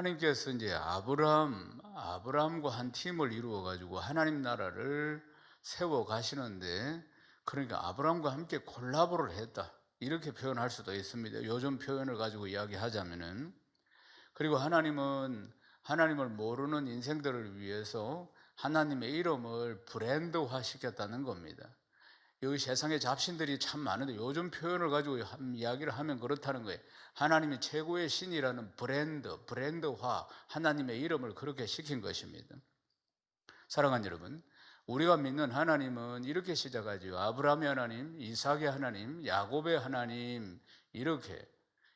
하나님께서 이제 아브람, 아브람과 한 팀을 이루어 가지고 하나님 나라를 세워 가시는데 그러니까 아브람과 함께 콜라보를 했다. 이렇게 표현할 수도 있습니다. 요즘 표현을 가지고 이야기하자면은 그리고 하나님은 하나님을 모르는 인생들을 위해서 하나님의 이름을 브랜드화 시켰다는 겁니다. 여기 세상에 잡신들이 참 많은데 요즘 표현을 가지고 한 이야기를 하면 그렇다는 거예요. 하나님이 최고의 신이라는 브랜드, 브랜드화, 하나님의 이름을 그렇게 시킨 것입니다. 사랑하는 여러분, 우리가 믿는 하나님은 이렇게 시작하죠. 아브라함의 하나님, 이삭의 하나님, 야곱의 하나님, 이렇게,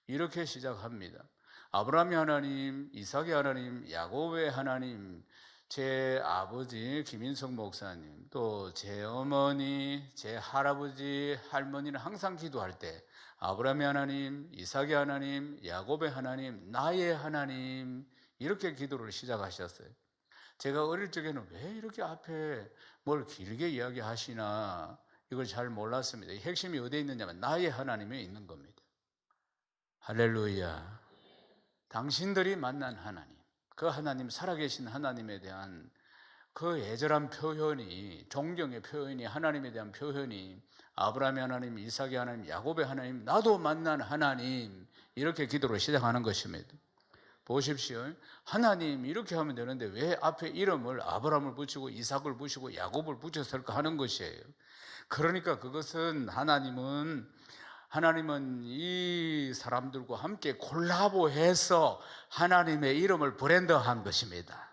이렇게 시작합니다. 아브라함의 하나님, 이삭의 하나님, 야곱의 하나님, 제 아버지 김인성 목사님, 또 제 어머니, 제 할아버지, 할머니는 항상 기도할 때 아브라함의 하나님, 이삭의 하나님, 야곱의 하나님, 나의 하나님 이렇게 기도를 시작하셨어요. 제가 어릴 적에는 왜 이렇게 앞에 뭘 길게 이야기하시나 이걸 잘 몰랐습니다. 핵심이 어디에 있느냐면 나의 하나님에 있는 겁니다. 할렐루야. 당신들이 만난 하나님. 그 하나님, 살아계신 하나님에 대한 그 애절한 표현이, 존경의 표현이, 하나님에 대한 표현이, 아브라함의 하나님, 이삭의 하나님, 야곱의 하나님, 나도 만난 하나님, 이렇게 기도를 시작하는 것입니다. 보십시오. 하나님, 이렇게 하면 되는데 왜 앞에 이름을 아브라함을 붙이고 이삭을 붙이고 야곱을 붙였을까 하는 것이에요. 그러니까 그것은 하나님은 하나님은 이 사람들과 함께 콜라보해서 하나님의 이름을 브랜드한 것입니다.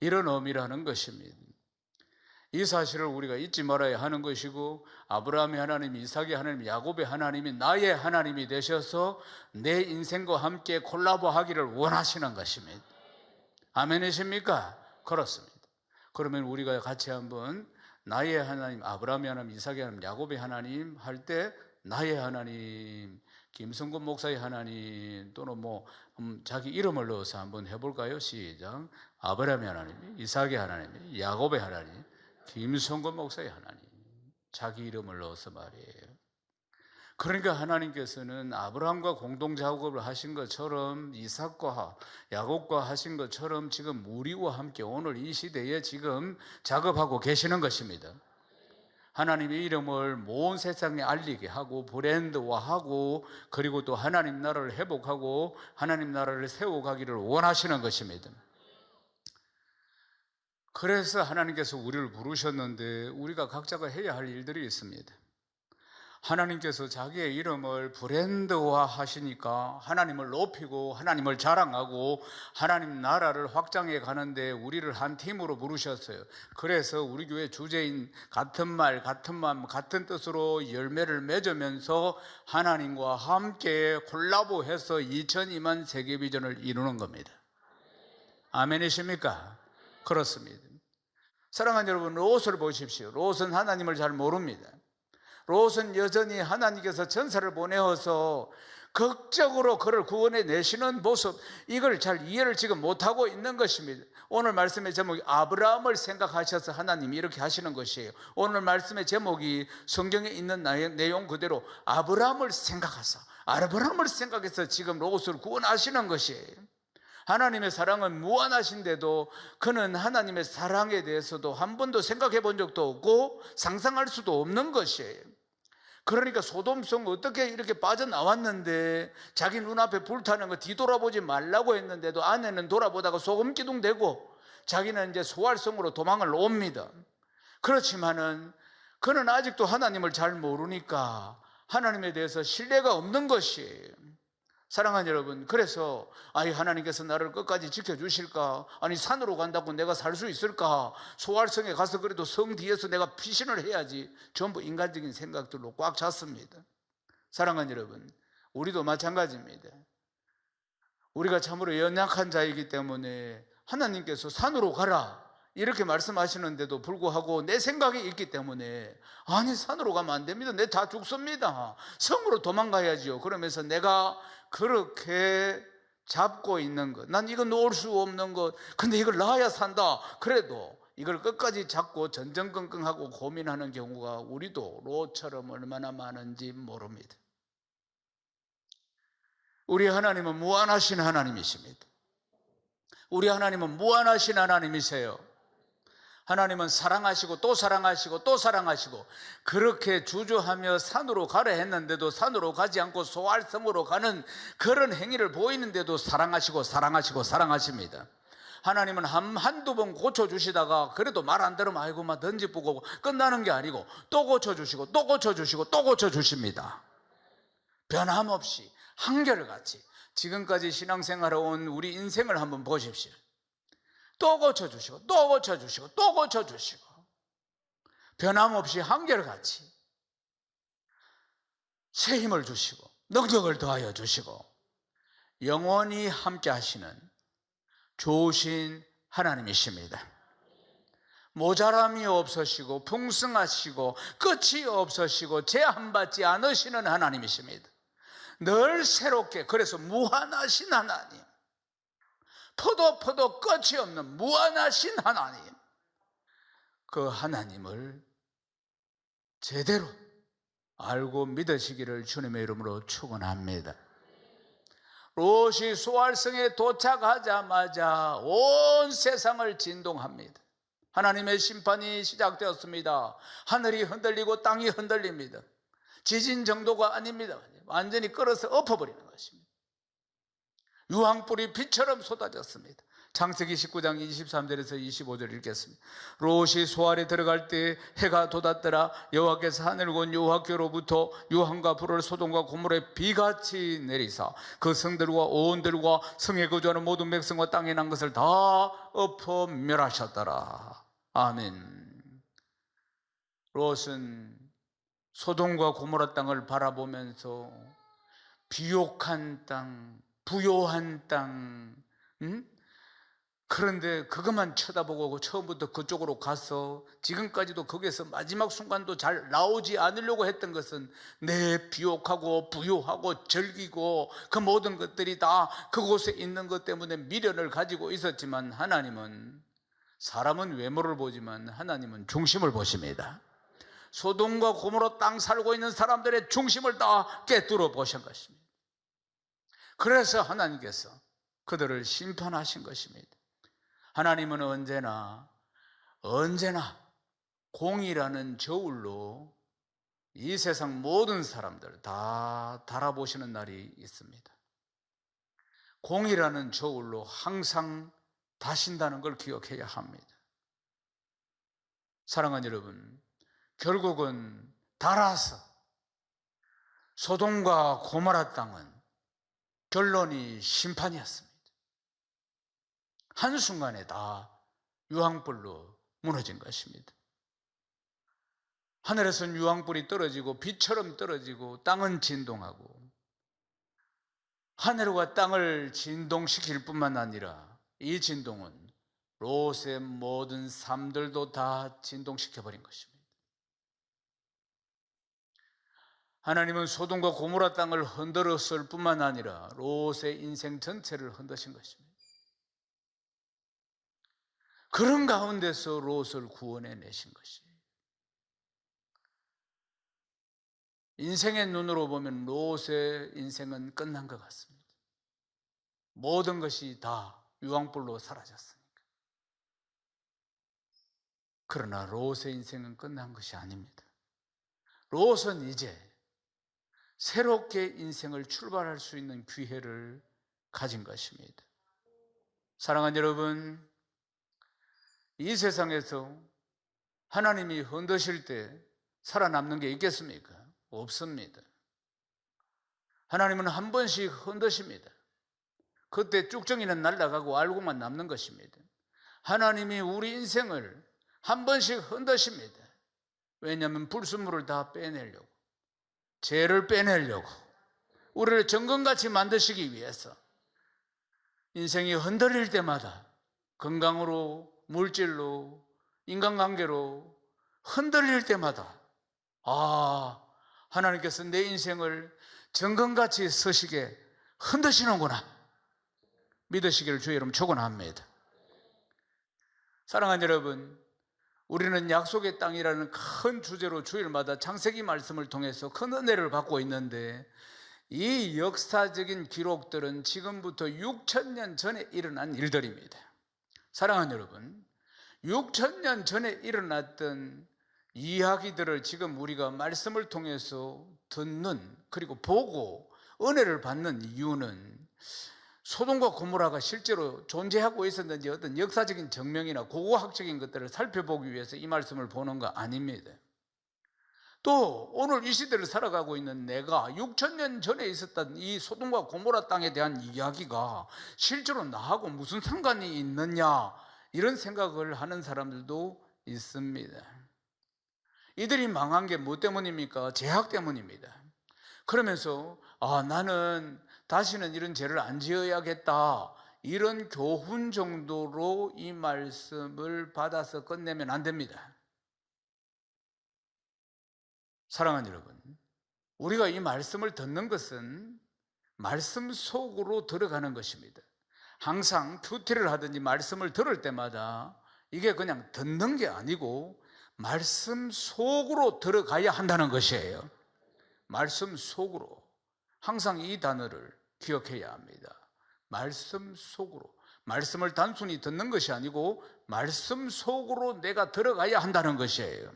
이런 의미라는 것입니다. 이 사실을 우리가 잊지 말아야 하는 것이고 아브라함의 하나님, 이삭의 하나님, 야곱의 하나님이 나의 하나님이 되셔서 내 인생과 함께 콜라보하기를 원하시는 것입니다. 아멘이십니까? 그렇습니다. 그러면 우리가 같이 한번 나의 하나님, 아브라함의 하나님, 이삭의 하나님, 야곱의 하나님 할 때 나의 하나님, 김성근 목사의 하나님, 또는 뭐, 음, 자기 이름을 넣어서 한번 해볼까요? 시작. 아브라함의 하나님, 이삭의 하나님, 야곱의 하나님, 김성근 목사의 하나님. 자기 이름을 넣어서 말이에요. 그러니까 하나님께서는 아브라함과 공동 작업을 하신 것처럼 이삭과 야곱과 하신 것처럼 지금 우리와 함께 오늘 이 시대에 지금 작업하고 계시는 것입니다. 하나님의 이름을 모든 세상에 알리게 하고 브랜드화하고 그리고 또 하나님 나라를 회복하고 하나님 나라를 세워가기를 원하시는 것입니다. 그래서 하나님께서 우리를 부르셨는데 우리가 각자가 해야 할 일들이 있습니다. 하나님께서 자기의 이름을 브랜드화 하시니까 하나님을 높이고 하나님을 자랑하고 하나님 나라를 확장해 가는데 우리를 한 팀으로 부르셨어요. 그래서 우리 교회 주제인 같은 말, 같은 마음, 같은 뜻으로 열매를 맺으면서 하나님과 함께 콜라보해서 2002만 세계 비전을 이루는 겁니다. 아멘이십니까? 그렇습니다. 사랑하는 여러분, 롯을 보십시오. 롯은 하나님을 잘 모릅니다. 롯은 여전히 하나님께서 전사를 보내어서 극적으로 그를 구원해 내시는 모습, 이걸 잘 이해를 지금 못하고 있는 것입니다. 오늘 말씀의 제목이 아브라함을 생각하셔서 하나님이 이렇게 하시는 것이에요. 오늘 말씀의 제목이 성경에 있는 내용 그대로 아브라함을 생각하사, 아브라함을 생각해서 지금 롯을 구원하시는 것이에요. 하나님의 사랑은 무한하신데도 그는 하나님의 사랑에 대해서도 한 번도 생각해 본 적도 없고 상상할 수도 없는 것이에요. 그러니까 소돔성 어떻게 이렇게 빠져나왔는데 자기 눈앞에 불타는 거 뒤돌아보지 말라고 했는데도 아내는 돌아보다가 소금 기둥 되고 자기는 이제 소활성으로 도망을 옵니다. 그렇지만은 그는 아직도 하나님을 잘 모르니까 하나님에 대해서 신뢰가 없는 것이에요. 사랑하는 여러분, 그래서, 아이, 하나님께서 나를 끝까지 지켜주실까? 아니, 산으로 간다고 내가 살 수 있을까? 소활성에 가서 그래도 성 뒤에서 내가 피신을 해야지. 전부 인간적인 생각들로 꽉 찼습니다. 사랑하는 여러분, 우리도 마찬가지입니다. 우리가 참으로 연약한 자이기 때문에 하나님께서 산으로 가라. 이렇게 말씀하시는데도 불구하고 내 생각이 있기 때문에 아니 산으로 가면 안 됩니다. 내 다 죽습니다. 성으로 도망가야지요. 그러면서 내가 그렇게 잡고 있는 것. 난 이거 놓을 수 없는 것. 근데 이걸 놔야 산다. 그래도 이걸 끝까지 잡고 전전긍긍하고 고민하는 경우가 우리도 로처럼 얼마나 많은지 모릅니다. 우리 하나님은 무한하신 하나님이십니다. 우리 하나님은 무한하신 하나님이세요. 하나님은 사랑하시고 또 사랑하시고 또 사랑하시고 그렇게 주저하며 산으로 가려 했는데도 산으로 가지 않고 소알성으로 가는 그런 행위를 보이는데도 사랑하시고 사랑하시고 사랑하십니다. 하나님은 한, 한두 번 고쳐주시다가 그래도 말 안 들으면 아이고 막 던지뿌고 끝나는 게 아니고 또 고쳐주시고 또 고쳐주시고 또 고쳐주십니다. 변함없이 한결같이 지금까지 신앙생활해 온 우리 인생을 한번 보십시오. 또 고쳐주시고 또 고쳐주시고 또 고쳐주시고 변함없이 한결같이 새 힘을 주시고 능력을 더하여 주시고 영원히 함께 하시는 좋으신 하나님이십니다. 모자람이 없으시고 풍성하시고 끝이 없으시고 제한받지 않으시는 하나님이십니다. 늘 새롭게 그래서 무한하신 하나님 포도 포도 끝이 없는 무한하신 하나님 그 하나님을 제대로 알고 믿으시기를 주님의 이름으로 축원합니다. 롯이 수활성에 도착하자마자 온 세상을 진동합니다. 하나님의 심판이 시작되었습니다. 하늘이 흔들리고 땅이 흔들립니다. 지진 정도가 아닙니다. 완전히 끌어서 엎어버리는 것입니다. 유황불이 빛처럼 쏟아졌습니다. 창세기 19장 23절에서 25절 읽겠습니다. 롯이 소알에 들어갈 때 해가 돋았더라 여호와께서 하늘을 건 여호와께로부터 유황과 불을 소돔과 고물에 비같이 내리사 그 성들과 오온들과 성에 거주하는 모든 백성과 땅에 난 것을 다 엎어 멸하셨더라. 아멘. 롯은 소돔과 고모라 땅을 바라보면서 비옥한 땅, 부요한 땅, 응? 그런데 그것만 쳐다보고 처음부터 그쪽으로 가서 지금까지도 거기에서 마지막 순간도 잘 나오지 않으려고 했던 것은 내 비옥하고 부유하고 즐기고 그 모든 것들이 다 그곳에 있는 것 때문에 미련을 가지고 있었지만 하나님은 사람은 외모를 보지만 하나님은 중심을 보십니다. 소돔과 고모로 땅 살고 있는 사람들의 중심을 다 깨뚫어 보신 것입니다. 그래서 하나님께서 그들을 심판하신 것입니다. 하나님은 언제나 언제나 공이라는 저울로 이 세상 모든 사람들 다 달아보시는 날이 있습니다. 공이라는 저울로 항상 다신다는 걸 기억해야 합니다. 사랑하는 여러분, 결국은 달아서 소돔과 고모라 땅은 결론이 심판이었습니다. 한순간에 다 유황불로 무너진 것입니다. 하늘에서는 유황불이 떨어지고 빛처럼 떨어지고 땅은 진동하고 하늘과 땅을 진동시킬 뿐만 아니라 이 진동은 롯의 모든 삶들도 다 진동시켜 버린 것입니다. 하나님은 소돔과 고모라 땅을 흔들었을 뿐만 아니라 롯의 인생 전체를 흔드신 것입니다. 그런 가운데서 롯을 구원해 내신 것이에요. 인생의 눈으로 보면 롯의 인생은 끝난 것 같습니다. 모든 것이 다 유황불로 사라졌으니까. 그러나 롯의 인생은 끝난 것이 아닙니다. 롯은 이제 새롭게 인생을 출발할 수 있는 기회를 가진 것입니다. 사랑하는 여러분, 이 세상에서 하나님이 흔드실 때 살아남는 게 있겠습니까? 없습니다. 하나님은 한 번씩 흔드십니다. 그때 쭉정이는 날아가고 알고만 남는 것입니다. 하나님이 우리 인생을 한 번씩 흔드십니다. 왜냐하면 불순물을 다 빼내려고, 죄를 빼내려고, 우리를 정금같이 만드시기 위해서 인생이 흔들릴 때마다 건강으로 물질로, 인간관계로 흔들릴 때마다, 아, 하나님께서 내 인생을 정금같이 서시게 흔드시는구나. 믿으시기를 주의 이름 축원합니다. 사랑하는 여러분, 우리는 약속의 땅이라는 큰 주제로 주일마다 창세기 말씀을 통해서 큰 은혜를 받고 있는데 이 역사적인 기록들은 지금부터 6천 년 전에 일어난 일들입니다. 사랑하는 여러분, 6천 년 전에 일어났던 이야기들을 지금 우리가 말씀을 통해서 듣는 그리고 보고 은혜를 받는 이유는 소돔과 고모라가 실제로 존재하고 있었는지 어떤 역사적인 증명이나 고고학적인 것들을 살펴보기 위해서 이 말씀을 보는 거 아닙니다. 또 오늘 이 시대를 살아가고 있는 내가 6천 년 전에 있었던 이 소돔과 고모라 땅에 대한 이야기가 실제로 나하고 무슨 상관이 있느냐 이런 생각을 하는 사람들도 있습니다. 이들이 망한 게 뭐 때문입니까? 제약 때문입니다. 그러면서 아 나는 다시는 이런 죄를 안 지어야겠다. 이런 교훈 정도로 이 말씀을 받아서 끝내면 안 됩니다. 사랑하는 여러분, 우리가 이 말씀을 듣는 것은 말씀 속으로 들어가는 것입니다. 항상 큐티를 하든지 말씀을 들을 때마다 이게 그냥 듣는 게 아니고 말씀 속으로 들어가야 한다는 것이에요. 말씀 속으로. 항상 이 단어를 기억해야 합니다. 말씀 속으로. 말씀을 단순히 듣는 것이 아니고 말씀 속으로 내가 들어가야 한다는 것이에요.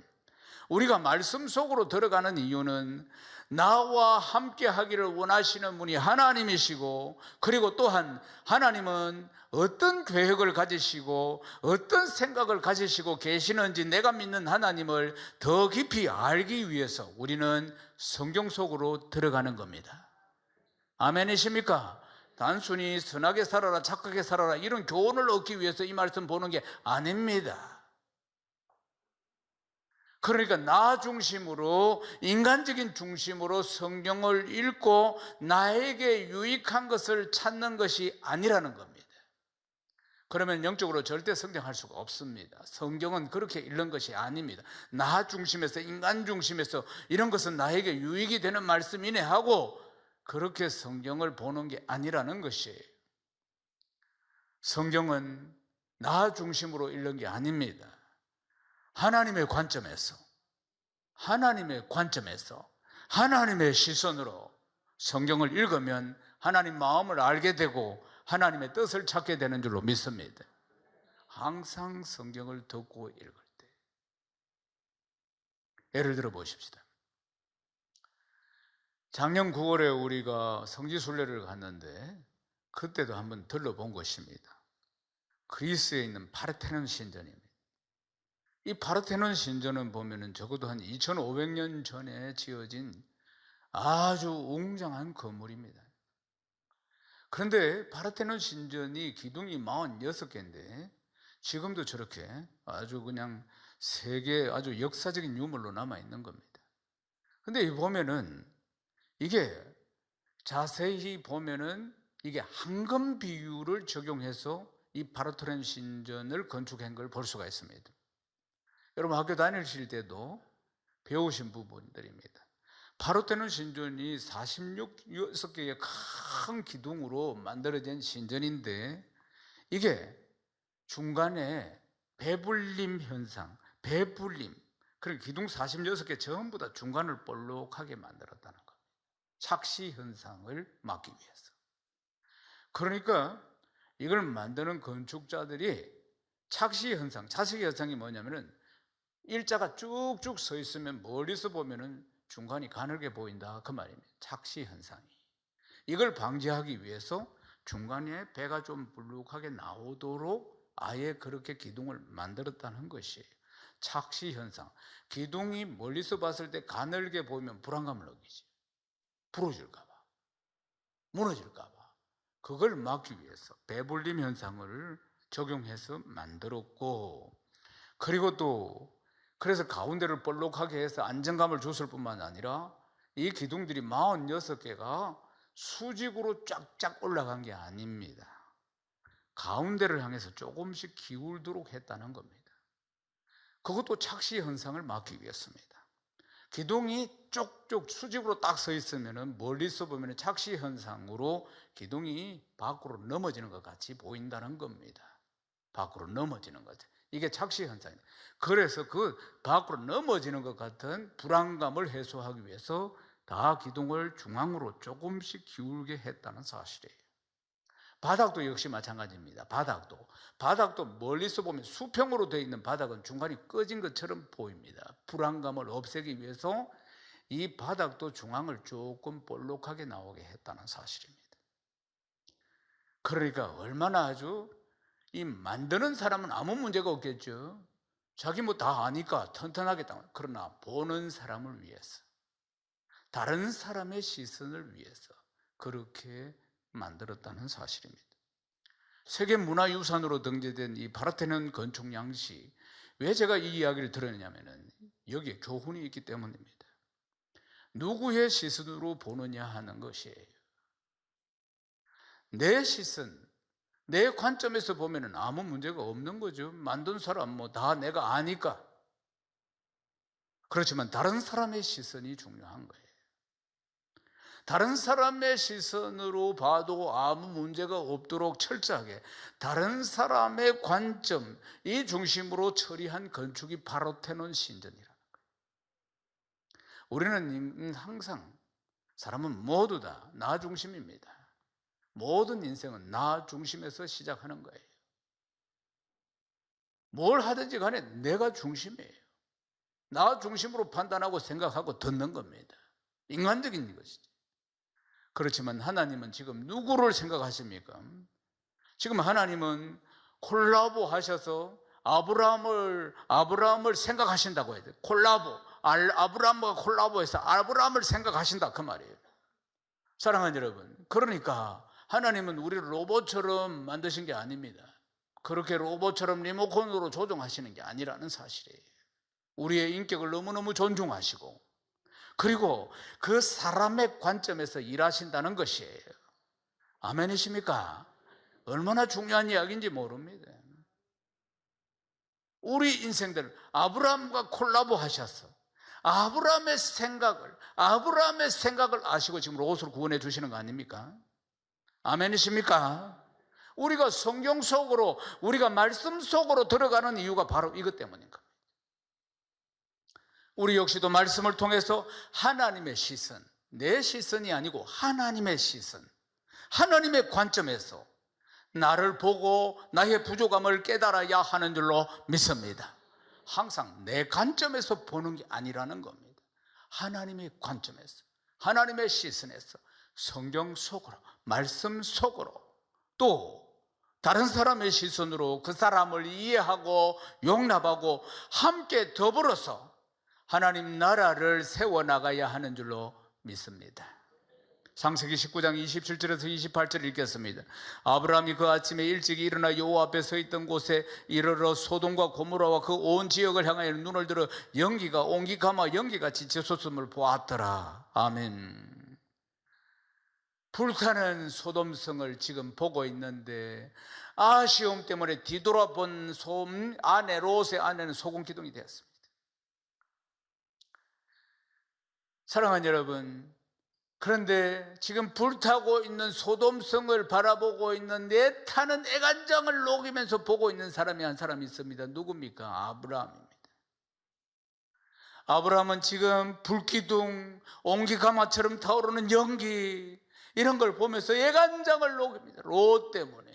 우리가 말씀 속으로 들어가는 이유는 나와 함께 하기를 원하시는 분이 하나님이시고 그리고 또한 하나님은 어떤 계획을 가지시고 어떤 생각을 가지시고 계시는지 내가 믿는 하나님을 더 깊이 알기 위해서 우리는 성경 속으로 들어가는 겁니다. 아멘이십니까? 단순히 선하게 살아라, 착하게 살아라 이런 교훈을 얻기 위해서 이 말씀 보는 게 아닙니다. 그러니까 나 중심으로 인간적인 중심으로 성경을 읽고 나에게 유익한 것을 찾는 것이 아니라는 겁니다. 그러면 영적으로 절대 성장할 수가 없습니다. 성경은 그렇게 읽는 것이 아닙니다. 나 중심에서 인간 중심에서 이런 것은 나에게 유익이 되는 말씀이네 하고 그렇게 성경을 보는 게 아니라는 것이에요. 성경은 나 중심으로 읽는 게 아닙니다. 하나님의 관점에서, 하나님의 관점에서, 하나님의 시선으로 성경을 읽으면 하나님 마음을 알게 되고 하나님의 뜻을 찾게 되는 줄로 믿습니다. 항상 성경을 듣고 읽을 때. 예를 들어 보십시다. 작년 9월에 우리가 성지순례를 갔는데 그때도 한번 들러본 것입니다. 그리스에 있는 파르테논 신전입니다. 이 파르테논 신전은 보면은 적어도 한 2500년 전에 지어진 아주 웅장한 건물입니다. 그런데 파르테논 신전이 기둥이 46개인데 지금도 저렇게 아주 그냥 세계 아주 역사적인 유물로 남아 있는 겁니다. 근데 보면은 이게 자세히 보면은 이게 황금 비율을 적용해서 이 파르테논 신전을 건축한 걸 볼 수가 있습니다. 여러분 학교 다니실 때도 배우신 부분들입니다. 파르테논 신전이 46개의 큰 기둥으로 만들어진 신전인데 이게 중간에 배불림 현상, 배불림, 그런 기둥 46개 전부 다 중간을 볼록하게 만들었다는 거. 착시 현상을 막기 위해서. 그러니까 이걸 만드는 건축자들이 착시 현상, 착시 현상이 뭐냐면은 일자가 쭉쭉 서 있으면 멀리서 보면은 중간이 가늘게 보인다 그 말입니다. 착시 현상이. 이걸 방지하기 위해서 중간에 배가 좀 불룩하게 나오도록 아예 그렇게 기둥을 만들었다는 것이에요. 착시 현상. 기둥이 멀리서 봤을 때 가늘게 보이면 불안감을 느끼지. 부러질까봐, 무너질까봐. 그걸 막기 위해서 배불림 현상을 적용해서 만들었고, 그리고 또, 그래서 가운데를 볼록하게 해서 안정감을 줬을 뿐만 아니라 이 기둥들이 46개가 수직으로 쫙쫙 올라간 게 아닙니다. 가운데를 향해서 조금씩 기울도록 했다는 겁니다. 그것도 착시 현상을 막기 위해서입니다. 기둥이 쪽쪽 수직으로 딱 서 있으면 멀리서 보면 착시 현상으로 기둥이 밖으로 넘어지는 것 같이 보인다는 겁니다. 밖으로 넘어지는 거죠. 이게 착시 현상입니다. 그래서 그 밖으로 넘어지는 것 같은 불안감을 해소하기 위해서 다 기둥을 중앙으로 조금씩 기울게 했다는 사실이에요. 바닥도 역시 마찬가지입니다. 바닥도. 바닥도 멀리서 보면 수평으로 되어 있는 바닥은 중간이 꺼진 것처럼 보입니다. 불안감을 없애기 위해서 이 바닥도 중앙을 조금 볼록하게 나오게 했다는 사실입니다. 그러니까 얼마나 아주 이 만드는 사람은 아무 문제가 없겠죠. 자기 뭐 다 아니까 튼튼하겠다. 그러나 보는 사람을 위해서, 다른 사람의 시선을 위해서 그렇게 만들었다는 사실입니다. 세계 문화유산으로 등재된 이 파르테논 건축 양식, 왜 제가 이 이야기를 들었냐면은 여기에 교훈이 있기 때문입니다. 누구의 시선으로 보느냐 하는 것이에요. 내 시선, 내 관점에서 보면 아무 문제가 없는 거죠. 만든 사람 뭐 다 내가 아니까. 그렇지만 다른 사람의 시선이 중요한 거예요. 다른 사람의 시선으로 봐도 아무 문제가 없도록 철저하게 다른 사람의 관점, 이 중심으로 처리한 건축이 바로 테논 신전이라는 거예요. 우리는 항상 사람은 모두 다 나 중심입니다. 모든 인생은 나 중심에서 시작하는 거예요. 뭘 하든지 간에 내가 중심이에요. 나 중심으로 판단하고 생각하고 듣는 겁니다. 인간적인 것이지. 그렇지만 하나님은 지금 누구를 생각하십니까? 지금 하나님은 콜라보 하셔서 아브라함을 아브라함을 생각하신다고 해야 돼. 콜라보. 아브라함과 콜라보해서 아브라함을 생각하신다 그 말이에요. 사랑하는 여러분. 그러니까 하나님은 우리를 로봇처럼 만드신 게 아닙니다. 그렇게 로봇처럼 리모컨으로 조종하시는 게 아니라는 사실이에요. 우리의 인격을 너무너무 존중하시고 그리고 그 사람의 관점에서 일하신다는 것이에요. 아멘이십니까? 얼마나 중요한 이야기인지 모릅니다. 우리 인생들 아브라함과 콜라보 하셨어. 아브라함의 생각을 아브라함의 생각을 아시고 지금 롯을 구원해 주시는 거 아닙니까? 아멘이십니까? 우리가 성경 속으로 우리가 말씀 속으로 들어가는 이유가 바로 이것 때문인 겁니다. 우리 역시도 말씀을 통해서 하나님의 시선, 내 시선이 아니고 하나님의 시선, 하나님의 관점에서 나를 보고 나의 부족함을 깨달아야 하는 줄로 믿습니다. 항상 내 관점에서 보는 게 아니라는 겁니다. 하나님의 관점에서, 하나님의 시선에서 성경 속으로, 말씀 속으로 또 다른 사람의 시선으로 그 사람을 이해하고 용납하고 함께 더불어서 하나님 나라를 세워나가야 하는 줄로 믿습니다. 상세기 19장 27절에서 28절 읽겠습니다. 아브라함이 그 아침에 일찍 일어나 여호와 앞에 서 있던 곳에 이르러 소돔과 고모라와 그 온 지역을 향하여 눈을 들어 연기가 옹기 가마 연기같이 지솟음을 보았더라. 아멘. 불타는 소돔성을 지금 보고 있는데 아쉬움 때문에 뒤돌아본 솜 안에 롯의 안에는 소금 기둥이 되었습니다. 사랑하는 여러분, 그런데 지금 불타고 있는 소돔성을 바라보고 있는 내 타는 애간장을 녹이면서 보고 있는 사람이 한 사람 있습니다. 누굽니까? 아브라함입니다. 아브라함은 지금 불기둥, 옹기가마처럼 타오르는 연기, 이런 걸 보면서 애간장을 녹입니다. 롯 때문에.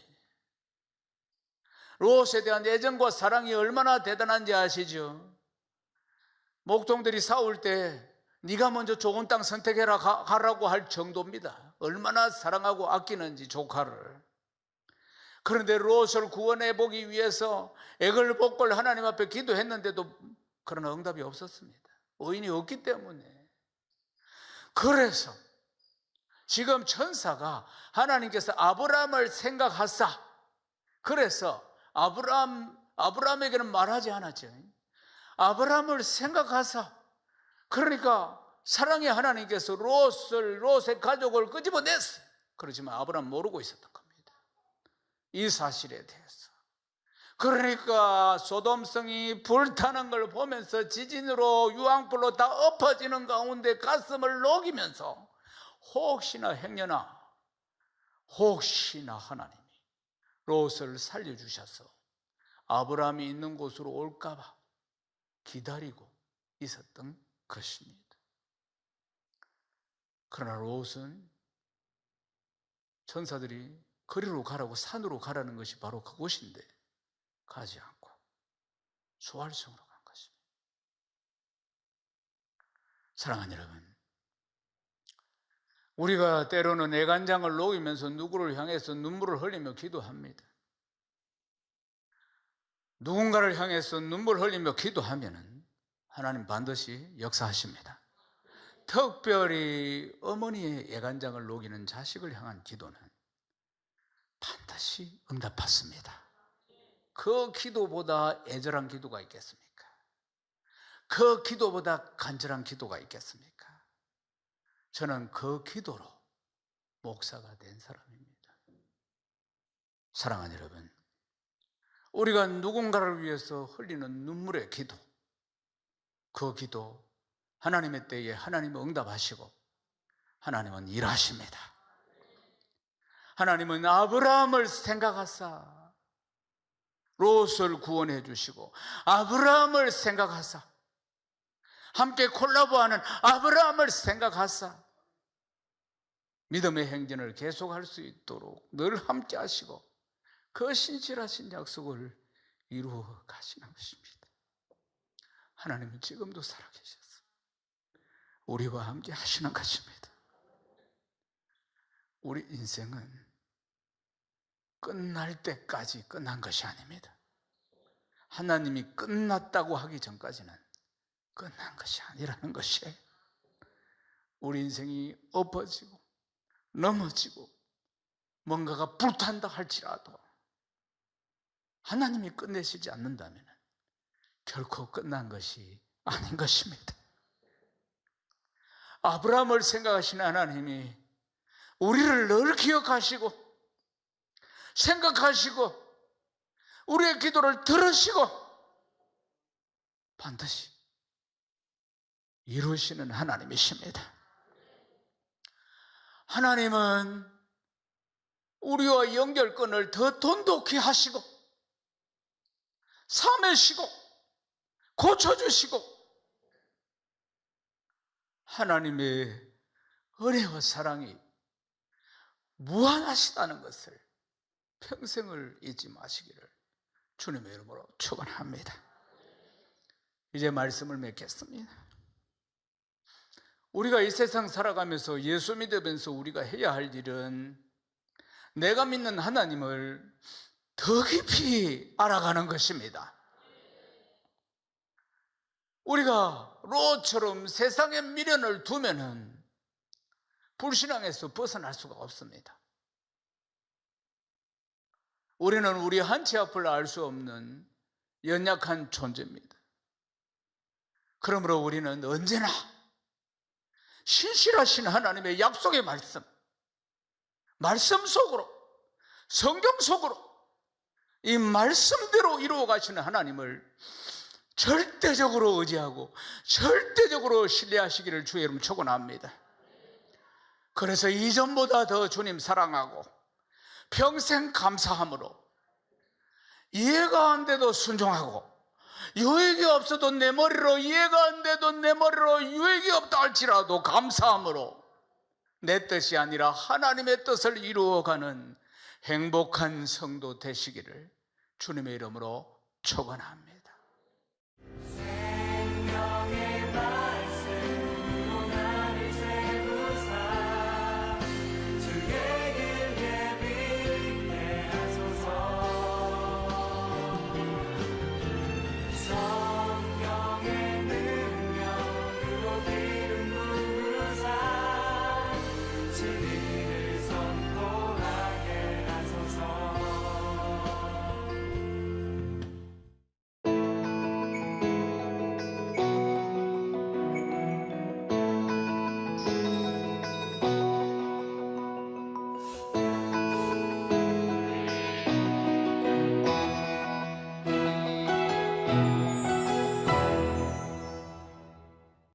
롯에 대한 애정과 사랑이 얼마나 대단한지 아시죠? 목동들이 싸울 때 네가 먼저 좋은 땅 선택해라 가라고 할 정도입니다. 얼마나 사랑하고 아끼는지 조카를. 그런데 롯을 구원해 보기 위해서 애걸복걸 하나님 앞에 기도했는데도 그런 응답이 없었습니다. 의인이 없기 때문에. 그래서 지금 천사가 하나님께서 아브라함을 생각하사 그래서 아브라함 아브라함에게는 말하지 않았죠. 아브라함을 생각하사 그러니까 사랑의 하나님께서 롯을 롯의 가족을 끄집어냈어요. 그렇지만 아브라함 모르고 있었던 겁니다. 이 사실에 대해서. 그러니까 소돔성이 불타는 걸 보면서 지진으로 유황불로 다 엎어지는 가운데 가슴을 녹이면서 혹시나 행여나 혹시나 하나님이 롯을 살려주셔서 아브라함이 있는 곳으로 올까봐 기다리고 있었던 것입니다. 그러나 롯은 천사들이 거리로 가라고 산으로 가라는 것이 바로 그곳인데 가지 않고 수활성으로 간 것입니다. 사랑하는 여러분, 우리가 때로는 애간장을 녹이면서 누구를 향해서 눈물을 흘리며 기도합니다. 누군가를 향해서 눈물 흘리며 기도하면 하나님 반드시 역사하십니다. 특별히 어머니의 애간장을 녹이는 자식을 향한 기도는 반드시 응답받습니다. 그 기도보다 애절한 기도가 있겠습니까? 그 기도보다 간절한 기도가 있겠습니까? 저는 그 기도로 목사가 된 사람입니다. 사랑하는 여러분, 우리가 누군가를 위해서 흘리는 눈물의 기도, 그 기도, 하나님의 때에 하나님은 응답하시고, 하나님은 일하십니다. 하나님은 아브라함을 생각하사, 롯을 구원해 주시고, 아브라함을 생각하사, 함께 콜라보하는 아브라함을 생각하사, 믿음의 행진을 계속할 수 있도록 늘 함께 하시고, 그 신실하신 약속을 이루어 가시는 것입니다. 하나님은 지금도 살아계셔서 우리와 함께 하시는 것입니다. 우리 인생은 끝날 때까지 끝난 것이 아닙니다. 하나님이 끝났다고 하기 전까지는 끝난 것이 아니라는 것이에요. 우리 인생이 엎어지고 넘어지고 뭔가가 불탄다 할지라도 하나님이 끝내시지 않는다면 결코 끝난 것이 아닌 것입니다. 아브라함을 생각하시는 하나님이 우리를 늘 기억하시고 생각하시고 우리의 기도를 들으시고 반드시 이루시는 하나님이십니다. 하나님은 우리와 연결권을 더 돈독히 하시고 삼으시고 고쳐주시고 하나님의 은혜와 사랑이 무한하시다는 것을 평생을 잊지 마시기를 주님의 이름으로 축원합니다. 이제 말씀을 맺겠습니다. 우리가 이 세상 살아가면서 예수 믿으면서 우리가 해야 할 일은 내가 믿는 하나님을 더 깊이 알아가는 것입니다. 우리가 롯처럼 세상에 미련을 두면은 불신앙에서 벗어날 수가 없습니다. 우리는 우리 한치 앞을 알 수 없는 연약한 존재입니다. 그러므로 우리는 언제나 신실하신 하나님의 약속의 말씀, 말씀 속으로, 성경 속으로 이 말씀대로 이루어 가시는 하나님을 절대적으로 의지하고 절대적으로 신뢰하시기를 주의 이름 축원합니다. 그래서 이전보다 더 주님 사랑하고 평생 감사함으로 이해가 안 돼도 순종하고 유익이 없어도 내 머리로 이해가 안 돼도 내 머리로 유익이 없다 할지라도 감사함으로 내 뜻이 아니라 하나님의 뜻을 이루어가는 행복한 성도 되시기를 주님의 이름으로 축원합니다.